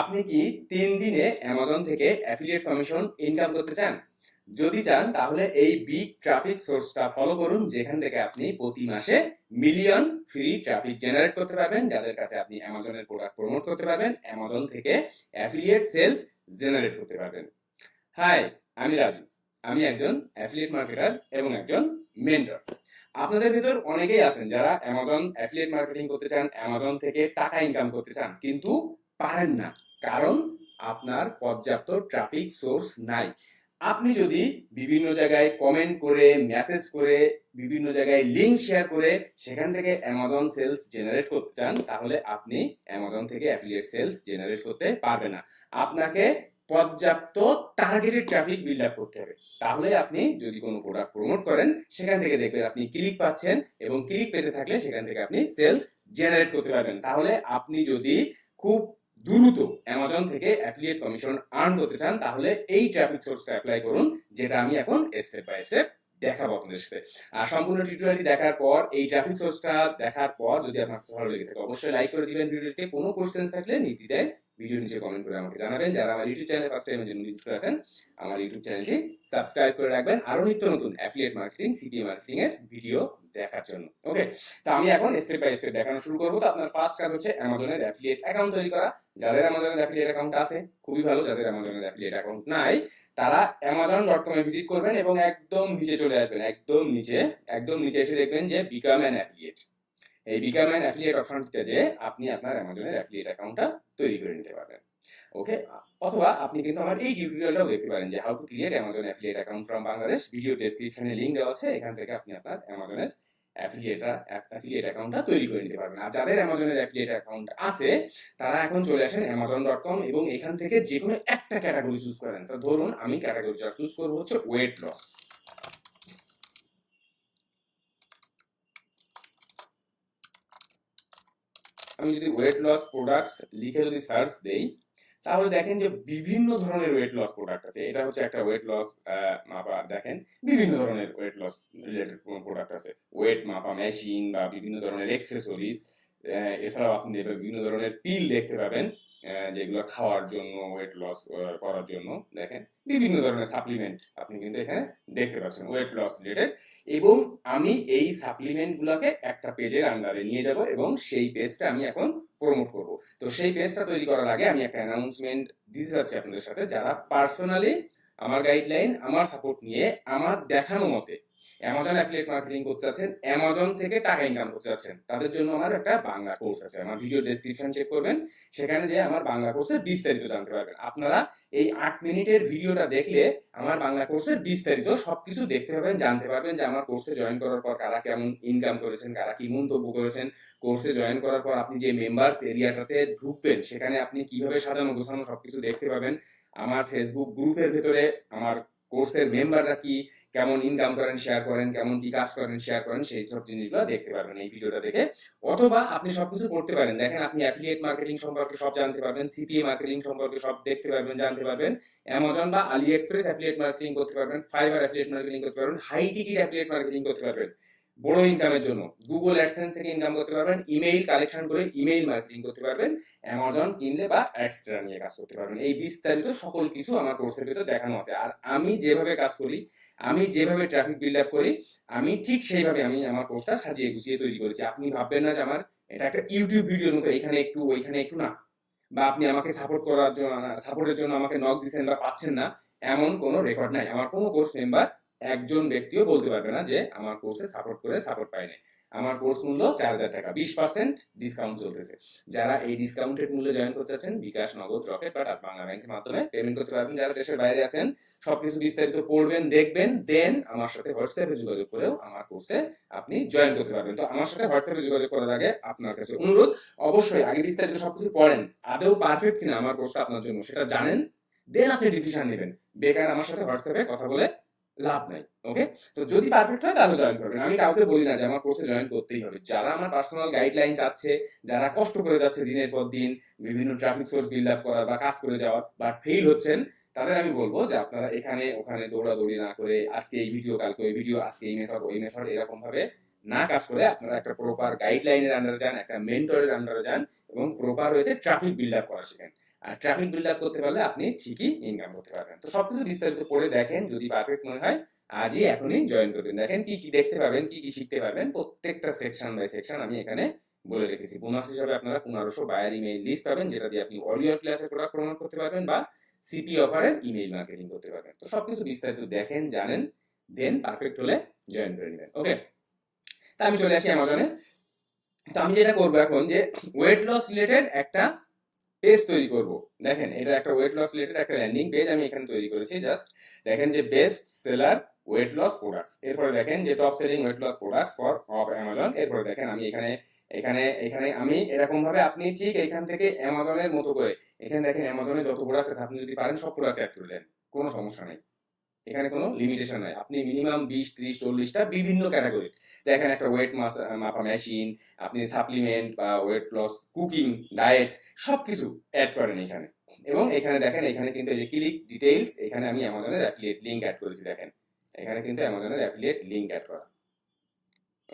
আপনি কি তিন দিনে অ্যামাজন থেকে অ্যাফিলিয়েট কমিশন ইনকাম করতে চান? যদি চান, তাহলে এই বিগ ট্রাফিক সোর্সটা ফলো করুন, যেখান থেকে আপনি প্রতি মাসে মিলিয়ন ফ্রি ট্রাফিক জেনারেট করতে পারবেন, যাদের কাছে আপনি অ্যামাজনের প্রোডাক্ট প্রমোট করতে পারবেন অ্যামাজন থেকে অ্যাফিলিয়েট সেলস জেনারেট করতে পারবেন। হাই আমি রাজু। আমি একজন অ্যাফিলিয়েট মার্কেটার এবং একজন মেন্টর আপনাদের ভিতর অনেকেই আছেন যারা অ্যামাজন অ্যাফিলিয়েট মার্কেটিং করতে চান অ্যামাজন থেকে টাকা ইনকাম করতে চান, কিন্তু পারেন না। কারণ আপনার পর্যাপ্ত ট্রাফিক সোর্স নাই। আপনি যদি বিভিন্ন জায়গায় কমেন্ট করে মেসেজ করে, বিভিন্ন জায়গায় লিঙ্ক শেয়ার করে, সেখান থেকে অ্যামাজন সেলস জেনারেট করতে চান, তাহলে আপনি অ্যামাজন থেকে অ্যাফিলিয়েট সেলস জেনারেট করতে পারবেন না। আপনাকে পর্যাপ্ত টার্গেটেড ট্রাফিক বিল্ড আপ করতে হবে। তাহলে আপনি যদি কোনো প্রোডাক্ট প্রমোট করেন, সেখান থেকে দেখবেন আপনি ক্লিক পাচ্ছেন এবং ক্লিক পেতে থাকলে সেখান থেকে আপনি সেলস জেনারেট করতে পারবেন। তাহলে আপনি যদি খুব দ্রুত অ্যামাজন থেকে অ্যাফিলিয়েট কমিশন আর্ন করতে চান, তাহলে এই ট্রাফিক সোর্সটা অ্যাপ্লাই করুন, যেটা আমি এখন স্টেপ বাই স্টেপ দেখাবো আপনাদের সাথে। আর সম্পূর্ণ টিউটোরিয়ালটি দেখার পর, এই ট্রাফিক সোর্সটা দেখার পর যদি আপনার ভালো লেগে থাকে, অবশ্যই লাইক করে দিবেন ভিডিওটিতে কোনো কোশ্চেন থাকলে নির্দ্বিধায় ভিডিও নিচে কমেন্ট করে আমাকে জানাবেন। যারা আমার ইউটিউব চ্যানেল ফার্স্ট টাইম জন্য ভিজিট করেছেন আমার ইউটিউব চ্যানেলটি সাবস্ক্রাইব করে রাখবেন আরও নিত্য নতুন অ্যাফিলিয়েট মার্কেটিং সিপিএ মার্কেটিং এর ভিডিও দেখার জন্য। ওকে তো আমি এখন স্টেপ বাই স্টেপ দেখানো শুরু করব। তো আপনার ফার্স্ট কাজ হচ্ছে অ্যামাজনের অ্যাফিলিয়েট অ্যাকাউন্ট তৈরি করা। যাদের অ্যামাজনের অ্যাফিলিয়েট অ্যাকাউন্ট আছে, খুবই ভালো যাদের অ্যামাজনের অ্যাফিলিয়েট অ্যাকাউন্ট নাই, তারা অ্যামাজন ডট কমে ভিজিট করবেন এবং একদম নিচে চলে আসবেন, একদম নিচে একদম নিচে এসে দেখবেন যে বিকাম অ্যান অ্যাফিলিয়েট এই বিকাম অ্যান অ্যাফিলিয়েট অপশনটিতে যে আপনি আপনার অ্যামাজনের অ্যাফিলিয়েট অ্যাকাউন্টটা তৈরি করে নিতে পারবেন। ওকে অথবা আপনি কিন্তু আমার এই টিউটোরিয়ালটাও দেখতে পারেন যে how to create Amazon affiliate account from Bangladesh video ডেসক্রিপশনে লিঙ্ক দেওয়া আছে, এখান থেকে আপনি আপনার অ্যামাজনের অ্যাফিলিয়েটটা অ্যাফিলিয়েট অ্যাকাউন্টটা তৈরি করে নিতে পারবেন। আর যাদের অ্যামাজনের অ্যাফিলিয়েট অ্যাকাউন্ট আছে, তারা এখন চলে আসেন অ্যামাজন ডট কম এবং এখান থেকে যে কোনো একটা ক্যাটাগরি চুজ করেন। তো ধরুন, আমি ক্যাটাগরিটা চুজ করব হচ্ছে ওয়েট লস আমি যদি ওয়েট লস প্রোডাক্টস লিখে যদি সার্চ দেই, তাহলে দেখেন যে বিভিন্ন ধরনের ওয়েট লস প্রোডাক্ট আছে। এটা হচ্ছে একটা ওয়েট লস মাপা, দেখেন, বিভিন্ন ধরনের ওয়েট লস রিলেটেড প্রোডাক্ট আছে। ওয়েট মাপা মেশিন বা বিভিন্ন ধরনের এক্সেসরিজ এছাড়াও আপনি বিভিন্ন ধরনের পিল দেখতে পাবেন যেগুলো খাওয়ার জন্য ওয়েট লস করার জন্য, দেখেন। বিভিন্ন ধরনের সাপ্লিমেন্ট আপনি কিন্তু এখানে দেখতে পাচ্ছেন ওয়েট লস রিলেটেড এবং আমি এই সাপ্লিমেন্টগুলোকে একটা পেজের আন্ডারে নিয়ে যাব এবং সেই পেজটা আমি এখন প্রমোট করব। তো সেই পেজটা তৈরি করার আগে আমি একটা অ্যানাউন্সমেন্ট দিতে চাচ্ছি আপনাদের সাথে। যারা পার্সোনালি আমার গাইডলাইন আমার সাপোর্ট নিয়ে, আমার দেখানো মতে অ্যামাজন অ্যাফিলিয়েট মার্কেটিং করতে চাচ্ছেন অ্যামাজন থেকে টাকা ইনকাম করতে চাচ্ছেন তাদের জন্য আমার একটা বাংলা কোর্স আছে। আমার ভিডিও ডেসক্রিপশন চেক করবেন, সেখানে যে আমার বাংলা কোর্সের বিস্তারিত জানতে পারবেন। আপনারা এই আট মিনিটের ভিডিওটা দেখলে আমার বাংলা কোর্সের বিস্তারিত সবকিছু দেখতে পাবেন, জানতে পারবেন যে আমার কোর্সে জয়েন করার পর কারা কেমন ইনকাম করেছেন, কারা কি মন্তব্য করেছেন। কোর্সে জয়েন করার পর আপনি যে মেম্বার্স এরিয়াটাতে ঢুকবেন, সেখানে আপনি কীভাবে সাজানো গোছানো সবকিছু দেখতে পাবেন। আমার ফেসবুক গ্রুপের ভেতরে আমার কোর্সের মেম্বাররা কি? কেমন ইনকাম করেন শেয়ার করেন, কেমন কি কাজ করেন শেয়ার করেন, সেই সব জিনিসগুলো দেখতে পারবেন এই ভিডিওটা দেখে। অথবা আপনি সবকিছু করতে পারেন। দেখেন, আপনি অ্যাফিলিয়েট মার্কেটিং সম্পর্কে সব জানতে পারবেন সিপিএ মার্কেটিং সম্পর্কে সব দেখতে পারবেন, জানতে পারবেন। অ্যামাজন বা আলি এক্সপ্রেস অ্যাফিলিয়েট মার্কেটিং করতে পারবেন ফাইবার অ্যাফিলিয়েট মার্কেটিং করতে পারবেন হাই টিকিট অ্যাফিলিয়েট মার্কেটিং করতে পারবেন। বড় ইনকামের জন্য। গুগল অ্যাডসেন্স থেকে ইনকাম করতে পারবেন ইমেইল কালেকশন করে ইমেইল মার্কেটিং করতে পারবেন অ্যামাজন কিনলে বা এক্সট্রা নিয়ে কাজ করতে পারবেন। এই বিস্তারিত সকল কিছু আমার কোর্সের ভিতরে দেখানো আছে। আর আমি যেভাবে কাজ করি, আমি যেভাবে ট্রাফিক বিল্ড আপ করি, আমি ঠিক সেইভাবে আমি আমার কোর্সটা সাজিয়ে গুছিয়ে তৈরি করেছি। আপনি ভাববেন না যে আমার এটা একটা ইউটিউব ভিডিওর মতো, এখানে একটু, ওইখানে একটু না। বা আপনি আমাকে সাপোর্ট করার জন্য সাপোর্টের জন্য আমাকে নক দিচ্ছেন বা পাচ্ছেন না, এমন কোনো রেকর্ড নাই। আমার কোনো কোর্স মেম্বার একজন ব্যক্তিও বলতে পারবে না যে আমার কোর্সে সাপোর্ট করে সাপোর্ট পায়নি। আমার কোর্স মূল্য চার হাজার টাকা, বিশ পার্সেন্ট ডিসকাউন্ট চলতেছে। যারা এই ডিসকাউন্টেড মূল্যে জয়েন করতে চাচ্ছেন, বিকাশ, নগদ, রকেট বা টাচ বাংলা ব্যাংকের মাধ্যমে পেমেন্ট করতে পারবেন। যারা দেশের বাইরে আছেন, সবকিছু বিস্তারিত পড়বেন, দেখবেন দেন আমার সাথে হোয়াটসঅ্যাপে যোগাযোগ করেও আমার কোর্সে আপনি জয়েন করতে পারবেন। তো আমার সাথে হোয়াটসঅ্যাপে যোগাযোগ করার আগে আপনার কাছে অনুরোধ, অবশ্যই আগে বিস্তারিত সবকিছু পড়েন। আদৌ পারফেক্ট কিনা আমার কোর্সটা আপনার জন্য সেটা জানেন দেন আপনি ডিসিশন নেবেন। বেকার আমার সাথে হোয়াটসঅ্যাপে কথা বলে লাভ নাই ওকে তো যদি পারফেক্ট হয় তাহলে জয়েন করবেন। আমি কাউকে বলি না যে আমার কোর্সে জয়েন করতেই হবে। যারা আমার পার্সোনাল গাইডলাইন চাচ্ছে যারা কষ্ট করে যাচ্ছে দিনের পর দিন বিভিন্ন ট্রাফিক সোর্স বিল্ড আপ করার বা কাজ করে যাওয়ার বা ফেল হচ্ছেন তাদের আমি বলব যে আপনারা এখানে ওখানে দৌড়াদৌড়ি না করে আজকে এই ভিডিও কালকে ওই ভিডিও আজকে এই মেথড ওই মেথড এরকম ভাবে না কাজ করে আপনারা একটা প্রপার গাইডলাইনের আন্ডারে যান একটা মেন্টরের আন্ডারে যান এবং প্রপার ওয়েতে ট্রাফিক বিল্ড আপ করা শেখেন। ট্রাফিক বিল্ড আপ করতে পারলে আপনি ঠিকই ইনকাম করতে পারবেন। তো সবকিছু বিস্তারিত পড়ে দেখেন, যদি পারফেক্ট মনে হয়, আজই এখনই জয়েন করবেন দেখেন কি কি দেখতে পাবেন, কি কি শিখতে পারবেন, প্রত্যেকটা সেকশন বাই সেকশন আমি এখানে বলে রেখেছি। বোনাস হিসাবে আপনারা পনেরোশো বায়ার ইমেইল লিস্ট পাবেন, যেটা দিয়ে আপনি অডিও ক্লাসের প্রোডাক্ট প্রমোট করতে পারবেন বা সিপি অফারের ইমেইল মার্কেটিং করতে পারবেন। তো সবকিছু বিস্তারিত দেখেন, জানেন দেন পারফেক্ট হলে জয়েন করে নেবেন। ওকে তা আমি চলে আসি অ্যামাজনে তো আমি যেটা করব এখন যে ওয়েট লস রিলেটেড একটা পেজ তৈরি করব। দেখেন, এটা একটা ওয়েট লস রিলেটেড একটা ল্যান্ডিং পেজ আমি এখানে তৈরি করেছি। জাস্ট দেখেন যে best seller weight loss products এরপরে দেখেন যে top selling weight loss products for off Amazon এরপরে দেখেন আমি এখানে এখানে এখানে আমি এরকম ভাবে আপনি ঠিক এখান থেকে অ্যামাজনের মতো করে, এখানে দেখেন অ্যামাজনে যত প্রোডাক্ট আছে, আপনি যদি পারেন সব প্রোডাক্ট অ্যাড করে দেন। কোনো সমস্যা নেই। এখানে কোনো লিমিটেশন নাই। আপনি মিনিমাম বিশ, ত্রিশ, চল্লিশটা বিভিন্ন ক্যাটাগরি দেখেন একটা ওয়েট মাপা মেশিন আপনি সাপ্লিমেন্ট বা ওয়েট লস কুকিং ডায়েট সব কিছু অ্যাড করেন এখানে। এবং এখানে দেখেন, এখানে কিন্তু এই যে ক্লিক ডিটেইলস এখানে আমি অ্যামাজনের অ্যাফিলিয়েট লিঙ্ক অ্যাড করেছি, দেখেন। এখানে কিন্তু অ্যামাজনের অ্যাফিলিয়েট লিঙ্ক অ্যাড করা।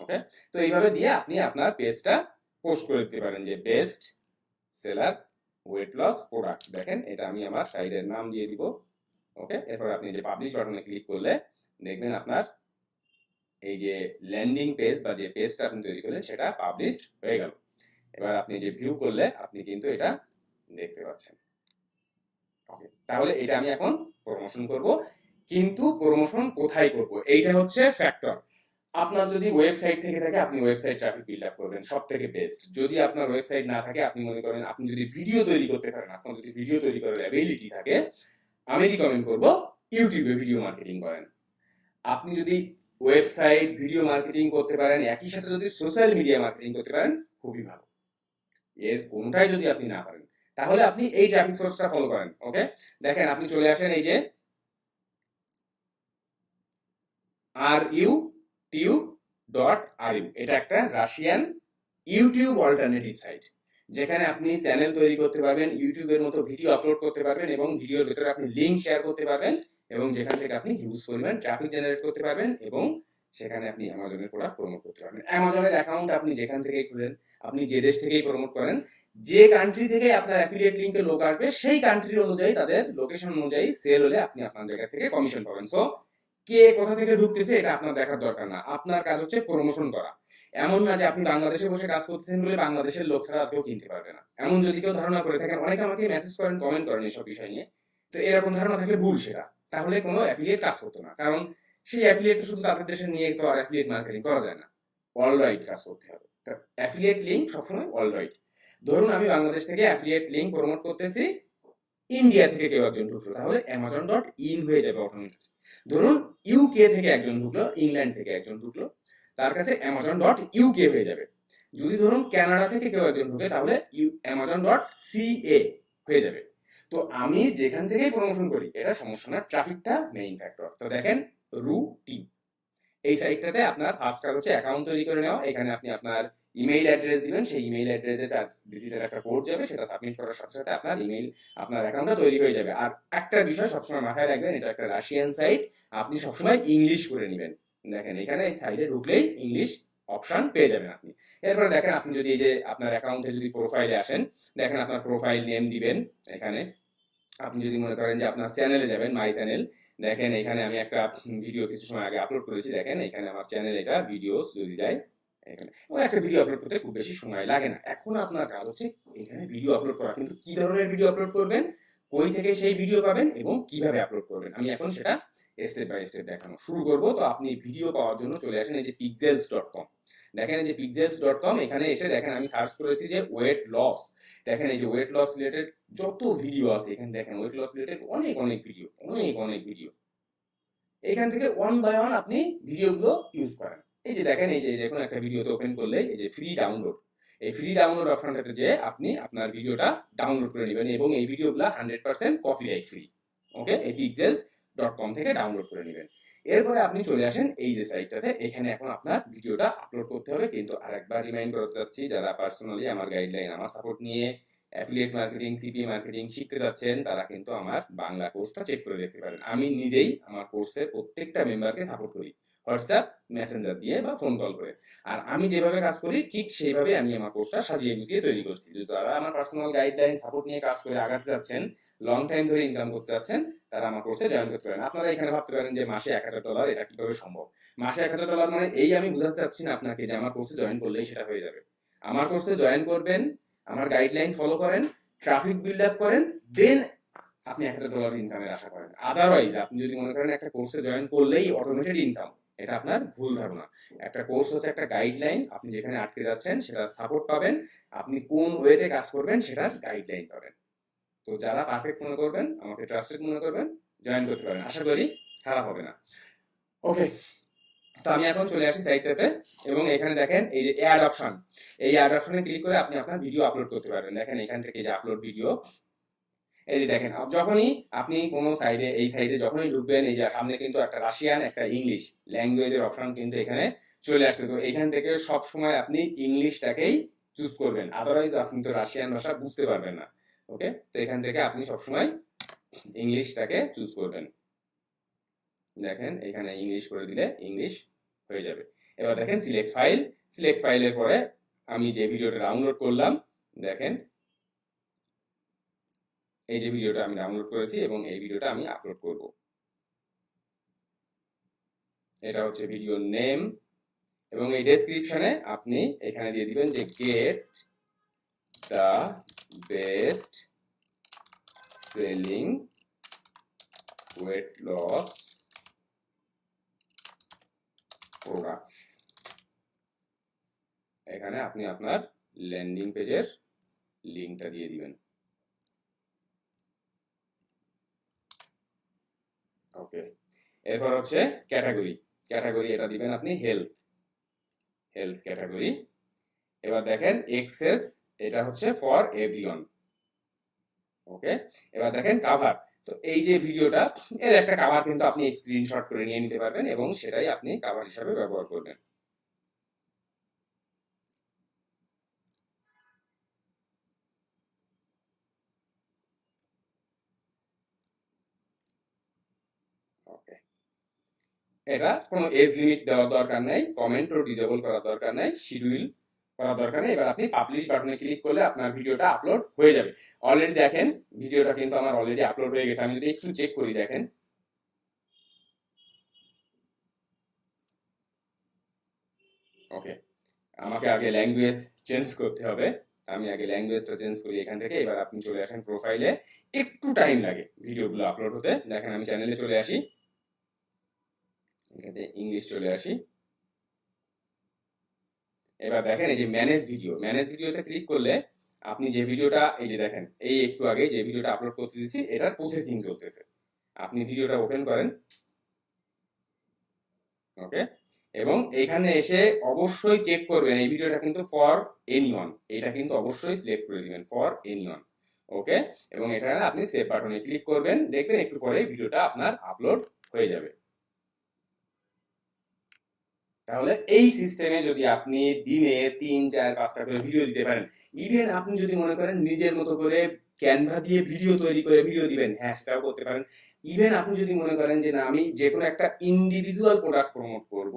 ওকে তো এইভাবে দিয়ে আপনি আপনার পেজটা পোস্ট করে দিতে পারেন যে best seller weight loss products দেখেন, এটা আমি আমার সাইডের নাম দিয়ে দিব। ওকে? এরপর আপনি যে পাবলিশ বাটনে ক্লিক করলে দেখবেন আপনার এই যে ল্যান্ডিং পেজ বা যে পেজটা আপনি তৈরি করলেন সেটা পাবলিশড হয়ে গেল। এবার আপনি যে ভিউ করলে আপনি কিন্তু এটা দেখতে পাচ্ছেন। ওকে তাহলে এটা আমি এখন প্রমোশন করব। কিন্তু প্রমোশন কোথায় করব? এইটা হচ্ছে ফ্যাক্টর আপনার যদি ওয়েবসাইট থেকে থাকে আপনি ওয়েবসাইট ট্রাফিক বিল্ড আপ করবেন সব থেকে বেস্ট যদি আপনার ওয়েবসাইট না থাকে আপনি মনে করেন আপনি যদি ভিডিও তৈরি করতে পারেন আপনার যদি ভিডিও তৈরি করার অ্যাবিলিটি থাকে আমি রিকমেন্ড করব? ইউটিউবে ভিডিও মার্কেটিং করেন। আপনি যদি ওয়েবসাইট ভিডিও মার্কেটিং করতে পারেন, একই সাথে যদি সোশ্যাল মিডিয়া মার্কেটিং করতে পারেন, খুবই ভালো। এর কোনটাই যদি আপনি না পারেন, তাহলে আপনি এই ট্রাফিক সোর্সটা ফলো করেন ওকে দেখেন, আপনি চলে আসেন এই যে R U tube dot R U এটা একটা রাশিয়ান ইউটিউব অল্টারনেটিভ সাইট যেখানে আপনি চ্যানেল তৈরি করতে পারবেন ইউটিউবের মতো ভিডিও আপলোড করতে পারবেন এবং ভিডিওর ভেতরে আপনি লিঙ্ক শেয়ার করতে পারবেন এবং যেখান থেকে আপনি হিউজ পরিমাণ ট্রাফিক জেনারেট করতে পারবেন এবং সেখানে আপনি অ্যামাজনের প্রোডাক্ট প্রমোট করতে পারবেন। অ্যামাজনের অ্যাকাউন্ট আপনি যেখান থেকেই খুলেন, আপনি যে দেশ থেকেই প্রমোট করেন, যে কান্ট্রি থেকে আপনার অ্যাফিলিয়েট লিঙ্কে লোক আসবে, সেই কান্ট্রির অনুযায়ী তাদের লোকেশন অনুযায়ী সেল হলে আপনি আপনার জায়গা থেকে কমিশন পাবেন। সো কে কোথা থেকে ঢুকতেছে, এটা আপনার দেখার দরকার না। আপনার কাজ হচ্ছে প্রমোশন করা। এমন না যে আপনি বাংলাদেশে বসে কাজ করতেছেন বলে বাংলাদেশের লোক ছাড়া কেউ কিনতে পারবে না। এমন যদি কেউ ধারণা করে থাকেন অনেকে আমাকে মেসেজ করেন কমেন্ট করেন এসব বিষয় নিয়ে। তো এরকম ধারণা থাকলে ভুল সেটা। তাহলে কোনো অ্যাফিলিয়েট কাজ করতো না। কারণ সেই অ্যাফিলিয়েট শুধু তাদের দেশে নিয়ে তো আর অ্যাফিলিয়েট মার্কেটিং করা যায় না। ওয়ার্ল্ড ওয়াইড কাজ করতে হবে। অ্যাফিলিয়েট লিঙ্ক সবসময় ওয়ার্ল্ড ওয়াইড ধরুন আমি বাংলাদেশ থেকে অ্যাফিলিয়েট লিঙ্ক প্রমোট করতেছি ইন্ডিয়া থেকে কেউ একজন ঢুকলো, তাহলে অ্যামাজন ডট ইন হয়ে যাবে অটোমেটিক ধরুন ইউকে থেকে একজন ঢুকলো ইংল্যান্ড থেকে একজন ঢুকলো তার কাছে অ্যামাজন ডট ইউকে হয়ে যাবে। যদি ধরুন কানাডা থেকে কেউ একজন ঢুকে, তাহলে ইউ অ্যামাজন ডট সিএ হয়ে যাবে। তো আমি যেখান থেকেই প্রমোশন করি, এটা সমস্যা না ট্রাফিকটা মেইন ফ্যাক্টর তো দেখেন রু টি এই সাইটটাতে আপনার ফার্স্ট কাজ হচ্ছে অ্যাকাউন্ট তৈরি করে নেওয়া। এখানে আপনি আপনার ইমেইল অ্যাড্রেস দিবেন, সেই ইমেইল অ্যাড্রেসে চার ডিজিটের একটা কোড যাবে, সেটা সাবমিট করার সাথে সাথে আপনার ইমেইল আপনার অ্যাকাউন্টটা তৈরি হয়ে যাবে। আর একটা বিষয় সবসময় মাথায় রাখবেন, এটা একটা রাশিয়ান সাইট আপনি সবসময় ইংলিশ করে নেবেন। দেখেন, এখানে এই সাইডে ঢুকলেই ইংলিশ অপশন পেয়ে যাবেন আপনি। এরপরে দেখেন, আপনি যদি এই যে আপনার অ্যাকাউন্টে যদি প্রোফাইলে আসেন, দেখেন আপনার প্রোফাইল নেম দিবেন এখানে। আপনি যদি মনে করেন যে আপনার চ্যানেলে যাবেন মাই চ্যানেল দেখেন, এখানে আমি একটা ভিডিও কিছু সময় আগে আপলোড করেছি, দেখেন, এখানে আমার চ্যানেল এটা ভিডিওস যদি যায়, এখানে। ও একটা ভিডিও আপলোড করতে খুব বেশি সময় লাগে না। এখন আপনার কাজ হচ্ছে, এখানে ভিডিও আপলোড করা। কিন্তু কি ধরনের ভিডিও আপলোড করবেন? কই থেকে সেই ভিডিও পাবেন এবং কীভাবে আপলোড করবেন? আমি এখন সেটা স্টেপ বাই স্টেপ দেখানো। শুরু করব, তো আপনি ভিডিও পাওয়ার জন্য চলে আসেন এই যে পিক্সেলস ডট কম দেখেন এই যে পিক্সেলস ডট কম এখানে এসে দেখেন আমি সার্চ করেছি যে ওয়েট লস দেখেন এই যে ওয়েট লস রিলেটেড যত ভিডিও আছে, এখানে দেখেন ওয়েট লস রিলেটেড অনেক অনেক ভিডিও অনেক অনেক ভিডিও এখান থেকে ওয়ান বাই ওয়ান আপনি ভিডিওগুলো ইউজ করেন। এই যে দেখেন, এই যে যে কোনো একটা ভিডিওতে ওপেন করলে এই যে ফ্রি ডাউনলোড এই ফ্রি ডাউনলোড অপশনটাতে যে আপনি আপনার ভিডিওটা ডাউনলোড করে নেবেন এবং এই ভিডিওগুলো hundred percent copyright free okay এই পিক্সেলস ডট কম থেকে ডাউনলোড করে নেবেন। এরপরে আপনি চলে আসেন এই যে সাইটটাতে এখানে এখন আপনার ভিডিওটা আপলোড করতে হবে। কিন্তু আরেকবার রিমাইন্ড করতে চাচ্ছি, যারা পার্সোনালি আমার গাইডলাইন আমার সাপোর্ট নিয়ে অ্যাফিলিয়েট মার্কেটিং সিপি মার্কেটিং শিখতে যাচ্ছেন, তারা কিন্তু আমার বাংলা কোর্সটা চেক করে দেখতে পারেন। আমি নিজেই আমার কোর্সের প্রত্যেকটা মেম্বারকে সাপোর্ট করি। হোয়াটসঅ্যাপ, মেসেঞ্জার দিয়ে বা ফোন কল করে। আর আমি যেভাবে কাজ করি, ঠিক সেইভাবে আমি আমার কোর্সটা সাজিয়ে গুছিয়ে তৈরি করছি। যদি যারা আমার পার্সোনাল গাইডলাইন সাপোর্ট নিয়ে কাজ করে আগাতে যাচ্ছেন লং টাইম ধরে ইনকাম করতে যাচ্ছেন, তারা আমার কোর্সে জয়েন করতে পারেন। আপনারা এখানে ভাবতে পারেন যে মাসে এক হাজার ডলার এটা কীভাবে সম্ভব? মাসে এক হাজার ডলার মানে এই আমি বুঝাতে চাচ্ছি না আপনাকে যে আমার কোর্সে জয়েন করলেই সেটা হয়ে যাবে। আমার কোর্সে জয়েন করবেন, আমার গাইডলাইন ফলো করেন ট্রাফিক বিল্ড আপ করেন দেন আপনি এক হাজার ডলার ইনকামের আশা করেন। আদারওয়াইজ আপনি যদি মনে করেন একটা কোর্সে জয়েন করলেই অটোমেটেড ইনকাম এটা আপনার ভুল ধারণা। একটা কোর্স হচ্ছে একটা গাইডলাইন আপনি যেখানে আটকে যাচ্ছেন সেটা সাপোর্ট পাবেন আপনি কোন ওয়েতে কাজ করবেন সেটার গাইডলাইন পাবেন। তো যারা পারফেক্ট মনে করবেন আমাকে ট্রাস্টেড মনে করবেন জয়েন করতে পারেন আশা করি খারাপ হবে না। ওকে তো আমি এখন চলে আসি সাইটটাতে এবং এখানে দেখেন এই যে অ্যাড অপশন এই অ্যাড অপশনে ক্লিক করে আপনি আপনার ভিডিও আপলোড করতে পারবেন। দেখেন এখান থেকে যে আপলোড ভিডিও এই যে দেখেন যখনই আপনি কোনো সাইডে এই সাইডে যখনই ঢুকবেন, এই যে সামনে কিন্তু একটা রাশিয়ান একটা ইংলিশ ল্যাঙ্গুয়েজের অপশন কিন্তু এখানে চলে আসছে। তো এখান থেকে সব সময় আপনি ইংলিশটাকেই চুজ করবেন। আদারওয়াইজ আপনি তো রাশিয়ান ভাষা বুঝতে পারবেন না। ওকে তো এখান থেকে আপনি সবসময় ইংলিশটাকে চুজ করবেন। দেখেন, এখানে ইংলিশ করে দিলে ইংলিশ হয়ে যাবে। এবার দেখেন সিলেক্ট ফাইল সিলেক্ট ফাইলের পরে আমি যে ভিডিওটা ডাউনলোড করলাম, দেখেন এই যে ভিডিওটা আমি ডাউনলোড করেছি এবং এই ভিডিওটা আমি আপলোড করব। এটা হচ্ছে ভিডিও নেম এবং এই ডেসক্রিপশনে আপনি এখানে দিয়ে দিবেন যে get the best selling weight loss products এখানে আপনি আপনার ল্যান্ডিং পেজের লিঙ্কটা দিয়ে দিবেন। ওকে এরপর হচ্ছে ক্যাটাগরি ক্যাটাগরি এটা দিবেন আপনি হেলথ হেলথ ক্যাটাগরি এবার দেখেন এক্সেস এটা হচ্ছে ফর এভরিওয়ান ওকে এবার দেখেন কাভার তো এই যে ভিডিওটা, এর একটা কাভার কিন্তু আপনি স্ক্রিনশট করে নিয়ে নিতে পারবেন এবং সেটাই আপনি কাভার হিসাবে ব্যবহার করবেন ওকে এটা কোনো এজ লিমিট দেওয়ার দরকার নেই কমেন্টও ডিজেবল করার দরকার নেই শিডিউল করার দরকার নেই, এবার আপনি পাবলিশ বাটনে ক্লিক করলে আপনার ভিডিওটা আপলোড হয়ে যাবে। অলরেডি দেখেন, ভিডিওটা কিন্তু আমার অলরেডি আপলোড হয়ে গেছে, আমি যদি একটু চেক করি দেখেন। ওকে আমাকে আগে ল্যাঙ্গুয়েজ চেঞ্জ করতে হবে। আমি আগে ল্যাঙ্গুয়েজটা চেঞ্জ করি এখান থেকে, এবার আপনি চলে আসেন প্রোফাইলে একটু টাইম লাগে ভিডিওগুলো আপলোড হতে। দেখেন, আমি চ্যানেলে চলে আসি। এখানে ইংলিশ চলে আসি। এবার দেখেন এই যে ম্যানেজ ভিডিও ম্যানেজ ভিডিওতে ক্লিক করলে আপনি যে ভিডিওটা এই যে দেখেন, এই একটু আগে যে ভিডিওটা আপলোড করতে দিচ্ছি, এটার প্রসেসিং চলতেছে। আপনি ভিডিওটা ওপেন করেন। ওকে এবং এখানে এসে অবশ্যই চেক করবেন, এই ভিডিওটা কিন্তু ফর এনিওয়ান এটা কিন্তু অবশ্যই সিলেক্ট করে দিবেন ফর এনিওয়ান ওকে এবং এখানে আপনি সেভ বাটনে ক্লিক করবেন, দেখবেন একটু পরে ভিডিওটা আপনার আপলোড হয়ে যাবে। তাহলে এই সিস্টেমে যদি আপনি দিনে তিন, চার, পাঁচটা করে ভিডিও দিতে পারেন ইভেন আপনি যদি মনে করেন নিজের মতো করে ক্যানভা দিয়ে ভিডিও তৈরি করে ভিডিও দিবেন হ্যাঁ সেটাও করতে পারেন। ইভেন আপনি যদি মনে করেন যে না, আমি যে কোনো একটা ইন্ডিভিজুয়াল প্রোডাক্ট প্রমোট করব,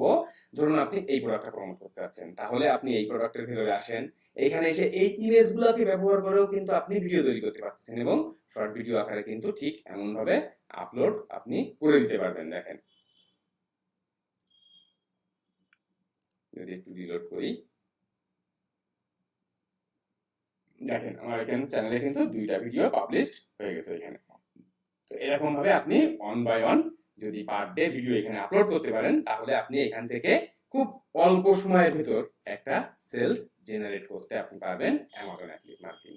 ধরুন আপনি এই প্রোডাক্টটা প্রমোট করতে চাচ্ছেন, তাহলে আপনি এই প্রোডাক্টের ভেতরে আসেন। এখানে এসে এই ইমেজ ইমেজগুলোকে ব্যবহার করেও কিন্তু আপনি ভিডিও তৈরি করতে পারছেন এবং শর্ট ভিডিও আকারে কিন্তু ঠিক এমন ভাবে আপলোড আপনি করে দিতে পারবেন, দেখেন। যদি একটু রিলোড করি। দেখেন, আমার এখানে চ্যানেলে কিন্তু দুইটা ভিডিও পাবলিশ হয়ে গেছে এখানে। তো এরকম ভাবে আপনি অন বাই অন যদি পার ডে ভিডিও এখানে আপলোড করতে পারেন, তাহলে আপনি এখান থেকে খুব অল্প সময়ের ভেতর একটা সেলস জেনারেট করতে আপনি পারবেন অ্যামাজন অ্যাফিলিয়েট মার্কেটিং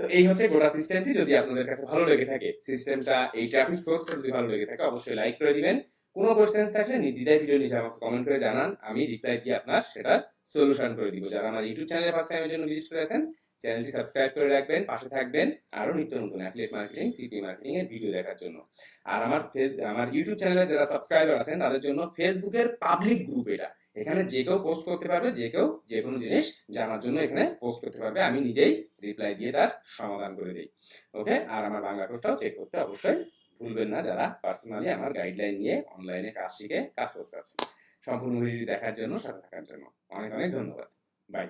তো এই হচ্ছে গোটা সিস্টেমটি যদি আপনাদের কাছে ভালো লেগে থাকে সিস্টেমটা এই ট্রাফিক সোর্সটা যদি ভালো লেগে থাকে, অবশ্যই লাইক করে দিবেন। কোনো কোশ্চেন্স থাকলে নির্দ্বিধায় ভিডিও নিচে আমাকে কমেন্ট করে জানান, আমি রিপ্লাই দিয়ে আপনার সেটা সলিউশন করে দিব। যারা আমার ইউটিউব চ্যানেলে ফার্স্ট টাইমের জন্য ভিজিট করেছেন চ্যানেলটি সাবস্ক্রাইব করে রাখবেন, পাশে থাকবেন, আরও নিত্য নতুন অ্যাফিলিয়েট মার্কেটিং সিপি মার্কেটিং এর ভিডিও দেখার জন্য। আর আমার আমার ইউটিউব চ্যানেলে যারা সাবস্ক্রাইবার আছেন, তাদের জন্য ফেসবুকের পাবলিক গ্রুপ এটা। এখানে যে কেউ পোস্ট করতে পারবে, যে কেউ যে কোনো জিনিস জানার জন্য এখানে পোস্ট করতে পারবে। আমি নিজেই রিপ্লাই দিয়ে তার সমাধান করে দিই। ওকে আর আমার বাংলা কোর্সটাও চেক করতে অবশ্যই ভুলবেন না যারা পার্সোনালি আমার গাইডলাইন নিয়ে অনলাইনে কাজ শিখে কাজ করতে চাচ্ছেন। সম্পূর্ণ ভিডিওটি দেখার জন্য সাথে থাকার জন্য অনেক অনেক ধন্যবাদ। বাই